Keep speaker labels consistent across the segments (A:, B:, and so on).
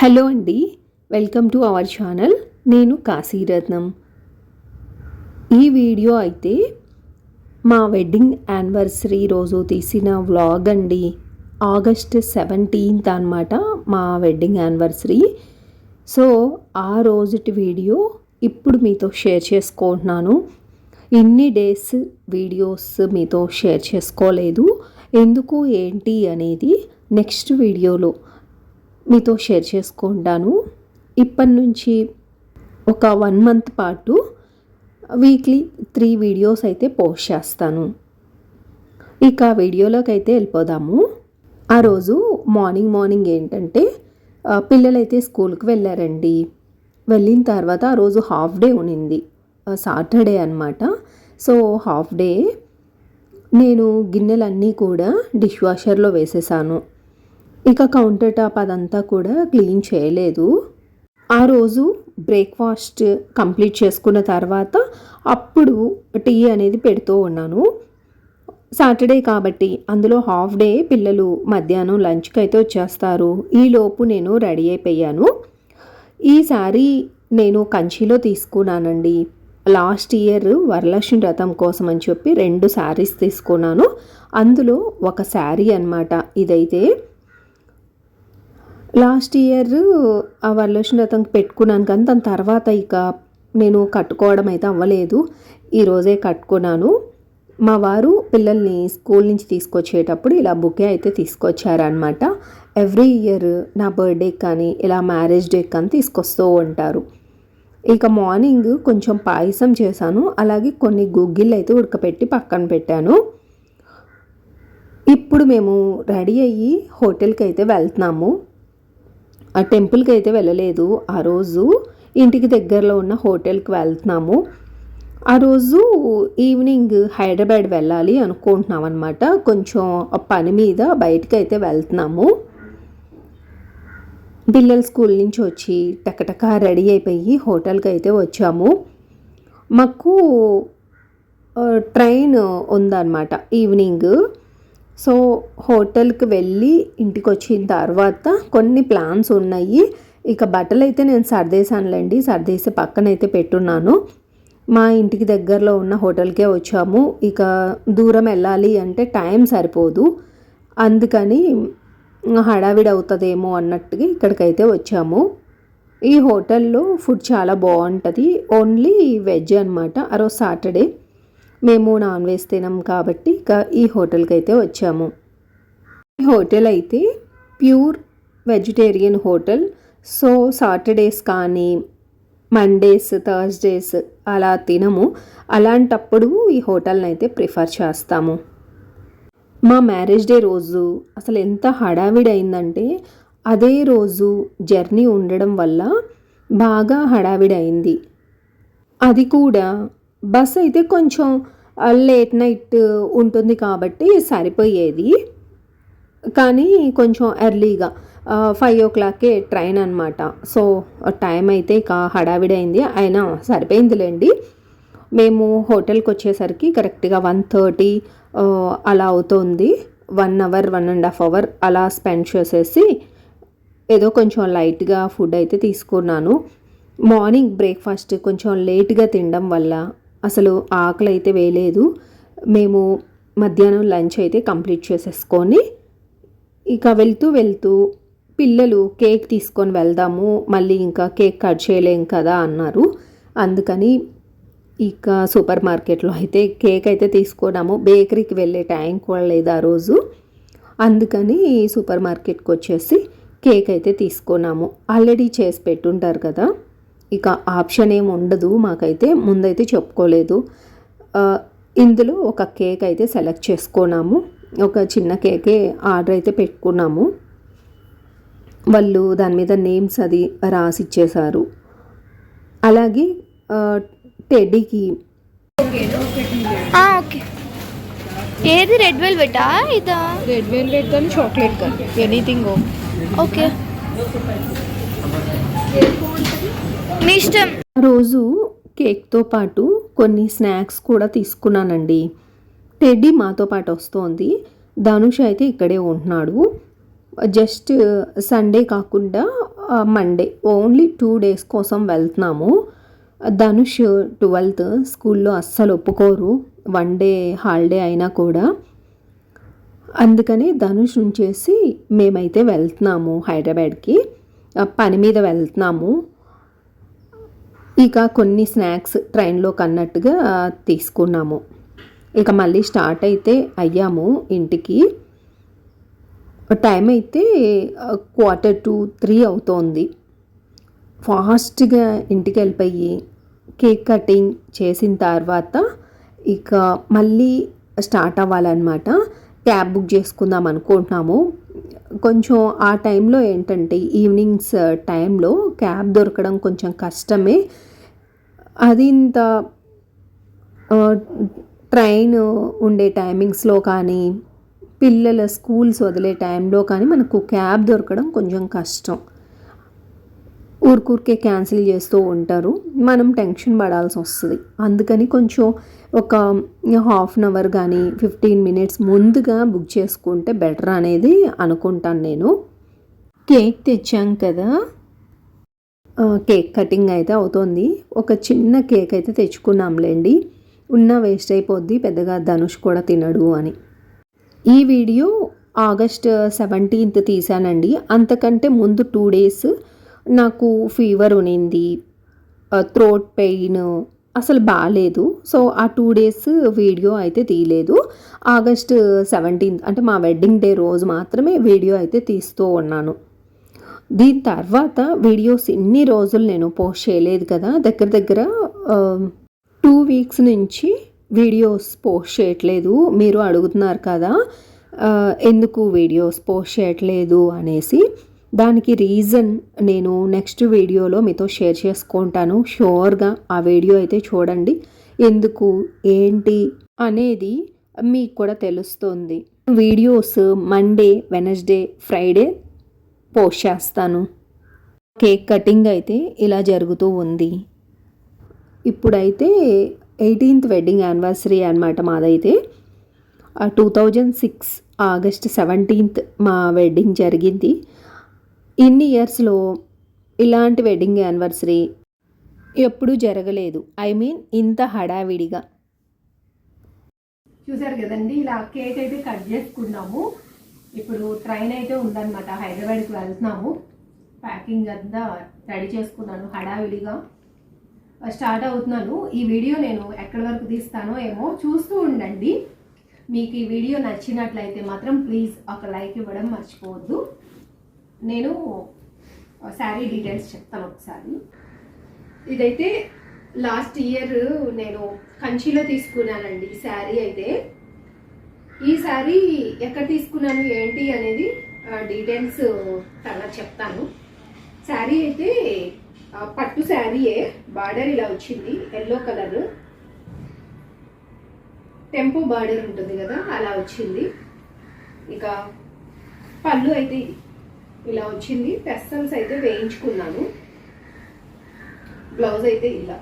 A: Hello అండి welcome to our channel. నేను కాశీరత్నం ఈ వీడియో అయితే మా వెడ్డింగ్ యానివర్సరీ రోజు తీసిన వ్లాగ్ అండి. ఆగస్ట్ సెవెంటీన్త్ అనమాట మా వెడ్డింగ్ యానివర్సరీ. సో ఆ రోజుటి వీడియో ఇప్పుడు మీతో షేర్ చేసుకుంటున్నాను. ఇన్ని డేస్ వీడియోస్ మీతో షేర్ చేసుకోలేదు. ఎందుకు ఏంటి అనేది నెక్స్ట్ వీడియోలో మీతో షేర్ చేసుకుంటాను ఇప్పటి నుంచి ఒక వన్ మంత్ పాటు వీక్లీ త్రీ వీడియోస్ అయితే పోస్ట్ చేస్తాను. ఇక వీడియోలోకి అయితే వెళ్ళిపోదాము. ఆ రోజు మార్నింగ్ మార్నింగ్ ఏంటంటే పిల్లలైతే స్కూల్కి వెళ్ళారండి. వెళ్ళిన తర్వాత ఆ రోజు హాఫ్ డే ఉనింది సాటర్డే అనమాట సో హాఫ్ డే నేను గిన్నెలన్నీ కూడా డిష్ వాషర్లో వేసేసాను. ఇక కౌంటర్ టాప్ అదంతా కూడా క్లీన్ చేయలేదు. ఆ రోజు బ్రేక్ఫాస్ట్ కంప్లీట్ చేసుకున్న తర్వాత అప్పుడు టీ అనేది పెడుతూ ఉన్నాను. సాటర్డే కాబట్టి అందులో హాఫ్ డే పిల్లలు మధ్యాహ్నం లంచ్కి అయితే వచ్చేస్తారు. ఈలోపు నేను రెడీ అయిపోయాను. ఈ శారీ నేను కంచిలో తీసుకున్నానండి. లాస్ట్ ఇయర్ వరలక్ష్మి వ్రతం కోసం అని చెప్పి రెండు శారీస్ తీసుకున్నాను. అందులో ఒక శారీ అన్నమాట ఇదైతే. లాస్ట్ ఇయర్ ఆ వరలక్ష్మి వ్రతంకి పెట్టుకున్నాను కానీ దాని తర్వాత ఇక నేను కట్టుకోవడం అయితే అవ్వలేదు. ఈరోజే కట్టుకున్నాను. మా వారు పిల్లల్ని స్కూల్ నుంచి తీసుకొచ్చేటప్పుడు ఇలా బుకే అయితే తీసుకొచ్చారనమాట ఎవ్రీ ఇయర్ నా బర్త్డే కానీ ఇలా మ్యారేజ్ డే కానీ తీసుకొస్తూ ఉంటారు. ఇక మార్నింగ్ కొంచెం పాయసం చేశాను. అలాగే కొన్ని గుగ్గిళ్ళు అయితే ఉడకపెట్టి పక్కన పెట్టాను. ఇప్పుడు మేము రెడీ అయ్యి హోటల్కి అయితే వెళ్తున్నాము. ఆ టెంపుల్కి అయితే వెళ్ళలేదు. ఆ రోజు ఇంటికి దగ్గరలో ఉన్న హోటల్కి వెళ్తున్నాము. ఆ రోజు ఈవినింగ్ హైదరాబాద్ వెళ్ళాలి అనుకుంటున్నాం అనమాట కొంచెం ఆ పని మీద బయటకు అయితే వెళ్తున్నాము. పిల్లలు స్కూల్ నుంచి వచ్చి టకటక రెడీ అయిపోయి హోటల్కి అయితే వచ్చాము. మాకు ట్రైన్ ఉందన్నమాట. ఈవినింగ్ సో హోటల్కి వెళ్ళి ఇంటికి వచ్చిన తర్వాత కొన్ని ప్లాన్స్ ఉన్నాయి. ఇక బట్టలు అయితే నేను సర్దేశానులేండి. సర్దేసి పక్కనైతే పెట్టున్నాను. మా ఇంటికి దగ్గరలో ఉన్న హోటల్కే వచ్చాము. ఇక దూరం వెళ్ళాలి అంటే టైం సరిపోదు. అందుకని హడావిడి అవుతుందేమో అన్నట్టుగా ఇక్కడికైతే వచ్చాము. ఈ హోటల్లో ఫుడ్ చాలా బాగుంటుంది. ఓన్లీ వెజ్ అనమాట ఆ రోజు సాటర్డే. మేము నాన్ వెజ్ తినం కాబట్టి ఇక ఈ హోటల్కి అయితే వచ్చాము. ఈ హోటల్ అయితే pure vegetarian hotel. So Saturdays కానీ మండేస్ థర్స్డేస్ అలా తినము. అలాంటప్పుడు ఈ హోటల్ని అయితే ప్రిఫర్ చేస్తాము. మా మ్యారేజ్ డే రోజు అసలు ఎంత హడావిడి అయిందంటే అదే రోజు జర్నీ ఉండడం వల్ల బాగా హడావిడి అయింది అది కూడా బస్ అయితే కొంచెం లేట్ నైట్ ఉంటుంది కాబట్టి సరిపోయేది. కానీ కొంచెం ఎర్లీగా ఫైవ్ ఓ క్లాక్కే ట్రైన్ అనమాట సో టైం అయితే ఇక హడావిడి అయింది అయినా సరిపోయిందిలేండి. మేము హోటల్కి వచ్చేసరికి కరెక్ట్గా వన్ థర్టీ అలా అవుతుంది. One hour one and half hour అలా స్పెండ్ చేసేసి ఏదో కొంచెం లైట్గా ఫుడ్ అయితే తీసుకున్నాను. మార్నింగ్ బ్రేక్ఫాస్ట్ కొంచెం లేట్గా తినడం వల్ల అసలు ఆకలి అయితే వేయలేదు. మేము మధ్యాహ్నం లంచ్ అయితే కంప్లీట్ చేసేసుకొని ఇక వెళ్తూ వెళ్తూ పిల్లలు కేక్ తీసుకొని వెళ్దాము మళ్ళీ ఇంకా కేక్ కట్ చేయలేం కదా అన్నారు. అందుకని ఇక సూపర్ మార్కెట్లో అయితే కేక్ అయితే తీసుకున్నాము బేకరీకి వెళ్ళే టైం కూడా లేదు ఆ రోజు. అందుకని సూపర్ మార్కెట్కి వచ్చేసి కేక్ అయితే తీసుకున్నాము. ఆల్రెడీ చేసి పెట్టుంటారు కదా. ఇక ఆప్షన్ ఏమి ఉండదు మాకైతే ముందైతే చెప్పుకోలేదు. ఇందులో ఒక కేక్ అయితే సెలెక్ట్ చేసుకున్నాము. ఒక చిన్న కేకే ఆర్డర్ అయితే పెట్టుకున్నాము. వాళ్ళు దాని మీద నేమ్స్ అది రాసి ఇచ్చేశారు. అలాగే టెడ్డీకి
B: ఆ, ఓకే. ఏది? రెడ్ వెల్వెటా? ఇదా?
A: రెడ్ వెల్వెట్ కానీ చాక్లెట్ కానీ ఎనీథింగ్.
B: ఓకే. మీ ఇష్టం.
A: రోజు కేక్తో పాటు కొన్ని స్నాక్స్ కూడా తీసుకున్నానండి. టెడ్డీ మాతో పాటు వస్తోంది. ధనుష్ అయితే ఇక్కడే ఉంటున్నాడు. జస్ట్ సండే కాకుండా మండే ఓన్లీ టూ డేస్ కోసం వెళ్తున్నాము. ధనుష్ ట్వెల్త్ స్కూల్లో అస్సలు ఒప్పుకోరు. వన్ డే హాలిడే అయినా కూడా. అందుకని ధనుష్ నుంచేసి మేమైతే వెళ్తున్నాము హైదరాబాద్కి. పని మీద వెళ్తున్నాము. ఇక కొన్ని స్నాక్స్ ట్రైన్లో కన్నట్టుగా తీసుకున్నాము. ఇక మళ్ళీ స్టార్ట్ అయితే అయ్యాము ఇంటికి. టైం అయితే క్వార్టర్ టు త్రీ అవుతోంది. ఫాస్ట్గా ఇంటికి వెళ్ళిపోయి కేక్ కటింగ్ చేసిన తర్వాత ఇక మళ్ళీ స్టార్ట్ అవ్వాలన్నమాట. క్యాబ్ బుక్ చేసుకుందాం అనుకుంటున్నాము. కొంచెం ఆ టైంలో ఏంటంటే ఈవినింగ్స్ టైంలో క్యాబ్ దొరకడం కొంచెం కష్టమే. అది ఇంత ట్రైన్ ఉండే టైమింగ్స్లో కానీ పిల్లల స్కూల్స్ వదిలే టైంలో కానీ మనకు క్యాబ్ దొరకడం కొంచెం కష్టం. ఊరికూరికే క్యాన్సిల్ చేస్తూ ఉంటారు. మనం టెన్షన్ పడాల్సి వస్తుంది. అందుకని కొంచెం ఒక హాఫ్ అన్ అవర్ కానీ ఫిఫ్టీన్ మినిట్స్ ముందుగా బుక్ చేసుకుంటే బెటర్ అనేది అనుకుంటాను నేను. కేక్ తెచ్చాం కదా. కేక్ కటింగ్ అయితే అవుతోంది. ఒక చిన్న కేక్ అయితే తెచ్చుకున్నాంలేండి. ఉన్న వేస్ట్ అయిపోద్ది. పెద్దగా ధనుష్ కూడా తినడు అని. ఈ వీడియో ఆగస్ట్ సెవెంటీన్త్ తీసానండి అంతకంటే ముందు టూ డేస్ నాకు ఫీవర్ ఉనింది థ్రోట్ పెయిన్ అసలు బాగాలేదు సో ఆ టూ డేస్ వీడియో అయితే తీయలేదు. ఆగస్ట్ సెవెంటీన్త్ అంటే మా వెడ్డింగ్ డే రోజు మాత్రమే వీడియో అయితే తీస్తూ ఉన్నాను. దీని తర్వాత వీడియోస్ ఇన్ని రోజులు నేను పోస్ట్ చేయలేదు కదా దగ్గర దగ్గర టూ వీక్స్ నుంచి వీడియోస్ పోస్ట్ చేయట్లేదు. మీరు అడుగుతున్నారు కదా ఎందుకు వీడియోస్ పోస్ట్ చేయట్లేదు అనేసి. దానికి రీజన్ నేను నెక్స్ట్ వీడియోలో మీతో షేర్ చేసుకుంటాను. షూర్గా ఆ వీడియో అయితే చూడండి. ఎందుకు? ఏంటి? అనేది మీకు కూడా తెలుస్తుంది. Videos Monday Wednesday Friday post చేస్తాను. కేక్ కటింగ్ అయితే ఇలా జరుగుతూ ఉంది. ఇప్పుడైతే ఎయిటీన్త్ వెడ్డింగ్ యానివర్సరీ అనమాట మాదైతే. Two thousand six August seventeenth మా వెడ్డింగ్ జరిగింది. ఇన్ని ఇయర్స్లో ఇలాంటి వెడ్డింగ్ యానివర్సరీ ఎప్పుడూ జరగలేదు. ఐ మీన్ ఇంత హడావిడిగా.
C: చూసారు కదండి ఇలా కేక్ అయితే కట్ చేసుకున్నాము. ఇప్పుడు ట్రైన్ అయితే ఉందన్నమాట హైదరాబాద్కి వెళ్తున్నాము. ప్యాకింగ్ అంతా రెడీ చేసుకున్నాను హడావిడిగా. స్టార్ట్ అవుతున్నాను. ఈ వీడియో నేను ఎక్కడి వరకు తీస్తానో ఏమో చూస్తూ ఉండండి. మీకు ఈ వీడియో నచ్చినట్లయితే మాత్రం ప్లీజ్ ఒక లైక్ ఇవ్వడం మర్చిపోవద్దు. నేను శారీ డీటెయిల్స్ చెప్తాను ఒకసారి. ఇదైతే లాస్ట్ ఇయర్ నేను కంచిలో తీసుకున్నానండి ఈ శారీ అయితే. ఈ శారీ ఎక్కడ తీసుకున్నాను ఏంటి అనేది డీటెయిల్స్ తర్వాత చెప్తాను. శారీ అయితే పట్టు శారీయే బార్డర్ ఇలా వచ్చింది ఎల్లో కలర్. టెంపో బార్డర్ ఉంటుంది కదా అలా వచ్చింది. ఇక పళ్ళు అయితే ఇది. ఇలా వచ్చింది. పెస్టల్స్ అయితే వేయించుకున్నాను. బ్లౌజ్ అయితే ఇలా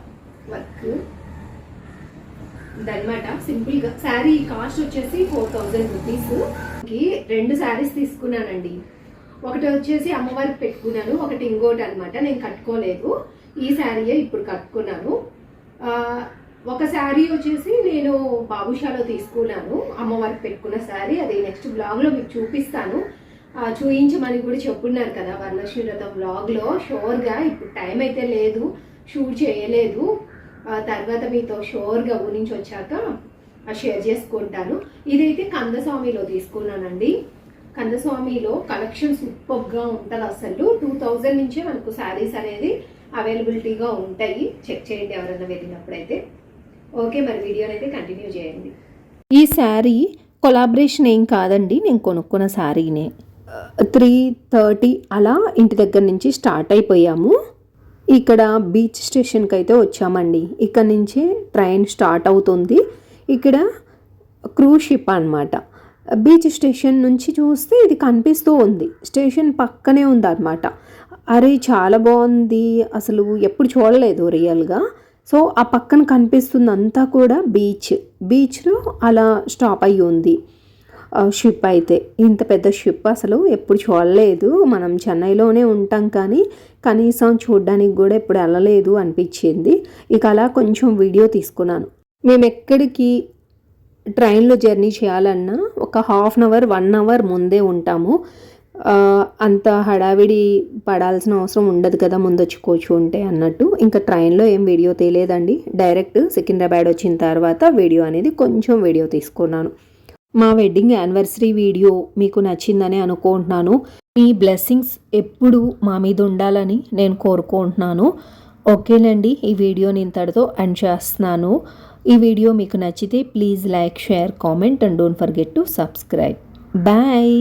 C: వర్క్. ఇదనమాట సింపుల్గా శారీ కాస్ట్ వచ్చేసి ఫోర్ థౌజండ్ రూపీస్. కి రెండు శారీస్ తీసుకున్నానండి. ఒకటి వచ్చేసి అమ్మవారికి పెట్టుకున్నాను. ఒకటి ఇంకోటి అనమాట నేను కట్టుకోలేదు. ఈ శారీయే ఇప్పుడు కట్టుకున్నాను. ఒక శారీ వచ్చేసి నేను బాబుషాలో తీసుకున్నాను. అమ్మవారికి పెట్టుకున్న శారీ. అది నెక్స్ట్ బ్లాగ్లో మీకు చూపిస్తాను. చూయించమని కూడా చెప్పున్నారు కదా వరలక్ష్మి వ్రతం బ్లాగ్ ఇప్పుడు టైం అయితే లేదు షూట్ చేయలేదు. తర్వాత మీతో షోర్గా ఊరి నుంచి వచ్చాక షేర్ చేసుకుంటాను. ఇదైతే కందస్వామిలో తీసుకున్నానండి. కందస్వామిలో కలెక్షన్ సూపర్గా ఉంటుంది అసలు. టూ థౌజండ్ నుంచే మనకు శారీస్ అనేది అవైలబిలిటీగా ఉంటాయి. చెక్ చేయండి ఎవరైనా వెళ్ళినప్పుడైతే. ఓకే మరి వీడియోనైతే కంటిన్యూ చేయండి.
A: ఈ శారీ కొలాబరేషన్ ఏం కాదండి నేను కొనుక్కున్న శారీనే త్రీ థర్టీ అలా ఇంటి దగ్గర నుంచి స్టార్ట్ అయిపోయాము. ఇక్కడ బీచ్ స్టేషన్కి అయితే వచ్చామండి. ఇక్కడ నుంచే ట్రైన్ స్టార్ట్ అవుతుంది. ఇక్కడ క్రూజ్ షిప్ అనమాట బీచ్ స్టేషన్ నుంచి చూస్తే ఇది కనిపిస్తూ ఉంది. స్టేషన్ పక్కనే ఉంది అనమాట అరే చాలా బాగుంది. అసలు ఎప్పుడు చూడలేదు రియల్గా. సో ఆ పక్కన కనిపిస్తుంది అంతా కూడా బీచ్. బీచ్లో అలా స్టాప్ అయ్యి ఉంది. షిప్ అయితే. ఇంత పెద్ద షిప్ అసలు ఎప్పుడు చూడలేదు. మనం చెన్నైలోనే ఉంటాం కానీ కనీసం చూడడానికి కూడా ఎప్పుడు వెళ్ళలేదు అనిపించింది. ఇక అలా కొంచెం వీడియో తీసుకున్నాను. మేము ఎక్కడికి ట్రైన్లో జర్నీ చేయాలన్నా ఒక half an hour one hour ముందే ఉంటాము. అంత హడావిడి పడాల్సిన అవసరం ఉండదు కదా ముందు వచ్చి కూర్చుంటే అన్నట్టు. ఇంకా ట్రైన్లో ఏం వీడియో తీయలేదండి. డైరెక్ట్ సికింద్రాబాద్ వచ్చిన తర్వాత వీడియో అనేది కొంచెం వీడియో తీసుకున్నాను. మా వెడ్డింగ్ యానివర్సరీ వీడియో మీకు నచ్చిందని అనుకుంటున్నాను. మీ బ్లెస్సింగ్స్ ఎప్పుడు మా మీద ఉండాలని నేను కోరుకుంటున్నాను. ఓకేనండి ఈ వీడియోని ఇంతటితో ఎండ్ చేస్తున్నాను. ఈ వీడియో మీకు నచ్చితే please like share comment and don't forget to subscribe bye